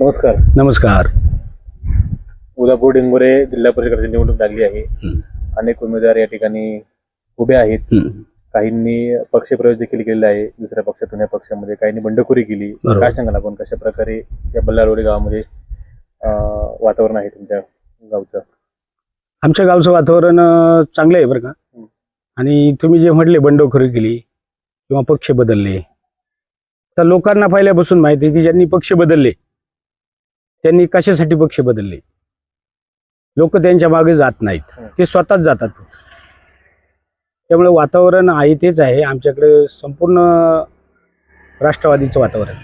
नमस्कार. नमस्कार. उदापूर डिंगोरे जिल्हा परिषदेची निवडणूक लागली आहे. अनेक उमेदवार या ठिकाणी उभे आहेत. काहींनी पक्षप्रवेश देखील केलेला आहे. दुसऱ्या पक्षातून या पक्षामध्ये काहींनी बंडखोरी केली. काय सांगाल आपण? कशा प्रकारे या बल्लारोडी गावामध्ये अं, वातावरण आहे तुमच्या गावचं? आमच्या गावचं वातावरण अं, चांगलं आहे बरं का. हं. आणि तुम्ही जे म्हटले बंडखोरी केली किंवा पक्ष बदलले तर लोकांना पहिल्यापासून माहिती आहे की ज्यांनी पक्ष बदलले त्यांनी कशासाठी पक्ष बदलले? लोक त्यांच्या मागे जात नाहीत. ते स्वतःच जातात. त्यामुळे वातावरण आहे तेच आहे. आमच्याकडे संपूर्ण राष्ट्रवादीचं वातावरण.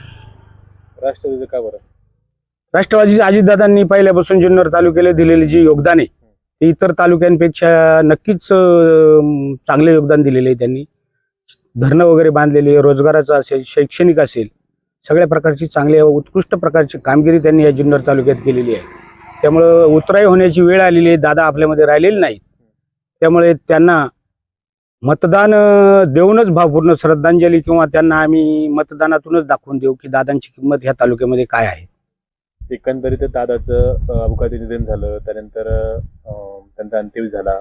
राष्ट्रवादी का बरं? राष्ट्रवादीचे अजितदादांनी पहिल्यापासून जुन्नर तालुक्याला दिलेले जे योगदान आहे ते इतर तालुक्यांपेक्षा नक्कीच चांगले योगदान दिलेले आहे त्यांनी. धरणं वगैरे बांधलेली रोजगाराचं असेल शैक्षणिक असेल सगळ्या प्रकारची चांगली उत्कृष्ट प्रकारची कामगिरी त्यांनी या जुन्नर तालुक्यात केलेली आहे. त्यामुळं उतराई होण्याची वेळ आलेली आहे. दादा आपल्यामध्ये राहिलेले नाहीत. त्यामुळे त्यांना मतदान देऊनच भावपूर्ण श्रद्धांजली किंवा त्यांना आम्ही मतदानातूनच दाखवून देऊ की दादांची किंमत ह्या तालुक्यामध्ये काय आहे. एकंदरीत दादाचं अपघाती निधन झालं. त्यानंतर त्यांचा अंत्यविधी झाला.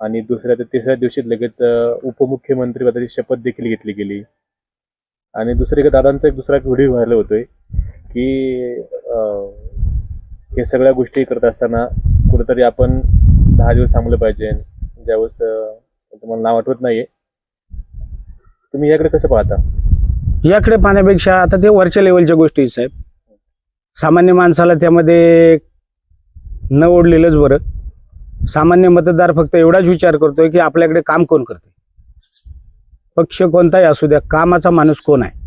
आणि दुसऱ्या ते तिसऱ्या दिवशी लगेच उपमुख्यमंत्री पदाची शपथ देखील घेतली गेली. आणि दुसरीकडे दादांचा एक दुसरा व्हिडिओ व्हायरल होतोय की अं, हे सगळ्या गोष्टी करत असताना कुठेतरी आपण दहा दिवस थांबलं पाहिजे. ज्यावेळेस तुम्हाला नाव आठवत नाहीये. तुम्ही याकडे कसं पाहता? याकडे पाहण्यापेक्षा आता ते वरच्या लेवलच्या गोष्टी साहेब. सामान्य माणसाला त्यामध्ये न ओढलेलंच बरं. सामान्य मतदार फक्त एवढाच विचार करतोय की आपल्याकडे काम कोण करते पक्ष कोणताही असू द्या कामाचा माणूस कोण आहे?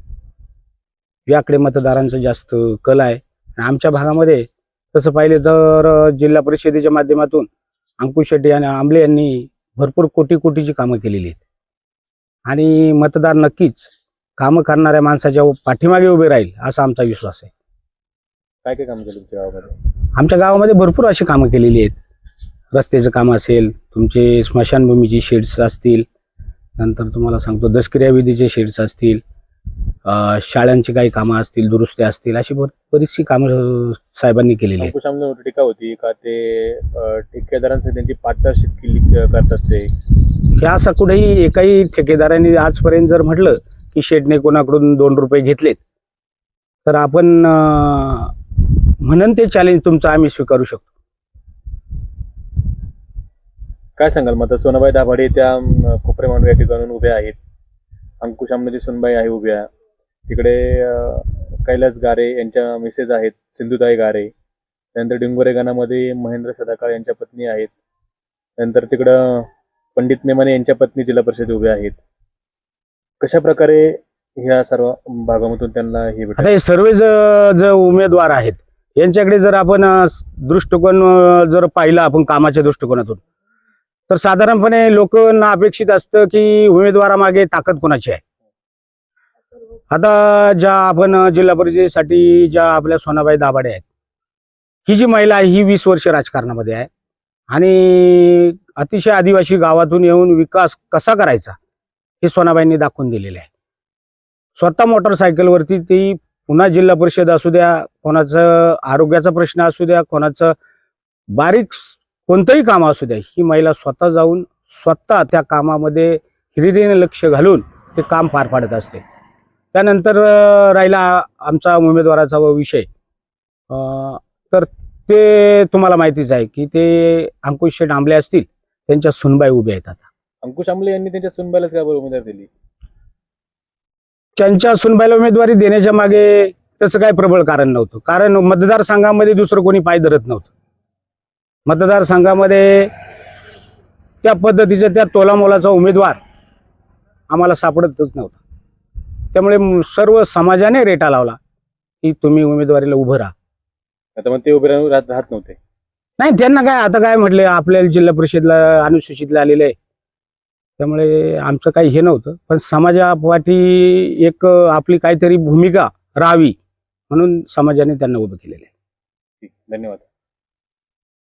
याकडे मतदारांचं जास्त कल आहे. आणि आमच्या भागामध्ये तसं पाहिले तर जिल्हा परिषदेच्या माध्यमातून अंकुश शेट्टी आणि आंबले यांनी भरपूर कोटी कोटीची कामं केलेली आहेत. आणि मतदार नक्कीच कामं करणाऱ्या माणसाच्या पाठीमागे उभे राहील असा आमचा विश्वास आहे. काय काय काम केलं तुमच्या गावामध्ये? आमच्या गावामध्ये भरपूर अशी कामं केलेली आहेत. रस्त्याचं काम असेल तुमचे स्मशानभूमीची शेड्स असतील नंतर तुम्हाला सांगतो दसकिऱ्या विधीचे शेड्स असतील शाळांची काही कामं असतील दुरुस्त्या असतील अशी बर- बरीचशी कामं साहेबांनी केलेली आहेत. टीका होती का ते अं, ठेकेदारांचे त्यांची पार्टनरशिप केली करतात ते हे असं कुठेही एकाही ठेकेदारांनी आजपर्यंत जर म्हटलं की शेडने कोणाकडून दोन रुपये घेतलेत तर आपण म्हणून ते चॅलेंज तुमचं आम्ही स्वीकारू शकतो. काय सांगाल? मग आता सोनाबाई दाभाडे त्या खोपरे कोपरे या ठिकाणून उभ्या आहेत. अंकुश आमलेची सुनबाई आहे उभ्या. तिकडे कैलास गारे यांच्या मिसेस आहेत सिंधुताई गारे. त्यानंतर डिंगोरे गाणामध्ये महेंद्र सदाकाळ यांच्या पत्नी आहेत. नंतर तिकडं पंडित नेमाने यांच्या पत्नी जिल्हा परिषद उभ्या आहेत. कशा प्रकारे ह्या सर्व भागामधून त्यांना हे भेट आता हे सर्व ज- जे उमेदवार आहेत यांच्याकडे जर आपण दृष्टिकोन जर पाहिला आपण कामाच्या दृष्टिकोनातून तर साधारणपणे लोकांना अपेक्षित असतं की उमेदवारामागे ताकद कोणाची आहे? आता ज्या आपण जिल्हा परिषदेसाठी ज्या आपल्या सोनाबाई दाभाडे आहेत ही जी महिला आहे ही वीस वर्ष राजकारणामध्ये आहे. आणि अतिशय आदिवासी गावातून येऊन विकास कसा करायचा हे सोनाबाईंनी दाखवून दिलेलं आहे. स्वतः मोटरसायकलवरती ती पुन्हा जिल्हा परिषद असू द्या कोणाचं आरोग्याचा प्रश्न असू द्या कोणाचं बारीक कोणतंही काम असू द्या ही महिला स्वतः जाऊन स्वतः त्या कामामध्ये हिरिरीने लक्ष घालून ते काम पार पाडत असते. त्यानंतर राहिला आमचा उमेदवाराचा विषय. अं, तर ते तुम्हाला माहितीच आहे की ते अंकुश शेठ आंबले असतील त्यांच्या सुनबाई उभ्या आहेत आता. अंकुश आमले यांनी त्यांच्या सुनबाईलाच का बरं उमेदवार दिली? त्यांच्या सुनबाईला उमेदवारी देण्याच्या मागे तसं काही प्रबळ कारण नव्हतं. कारण मतदारसंघामध्ये दुसरं कोणी पाय धरत नव्हतं. मतदारसंघामध्ये त्या पद्धतीचा त्या तोलामोलाचा उमेदवार आम्हाला सापडतच नव्हता. त्यामुळे सर्व समाजाने रेटा लावला की तुम्ही उमेदवारीला उभं राहा. आता मग ते उभे राहून राहत राहत नव्हते. नाही त्यांना काय आता काय म्हटले आपल्या जिल्हा परिषदला अनुसूचितला आलेले आहे. त्यामुळे आमचं काही हे नव्हतं. पण समाजापाठी एक आपली काहीतरी भूमिका राहावी म्हणून समाजाने त्यांना उभं केलेलं आहे. धन्यवाद.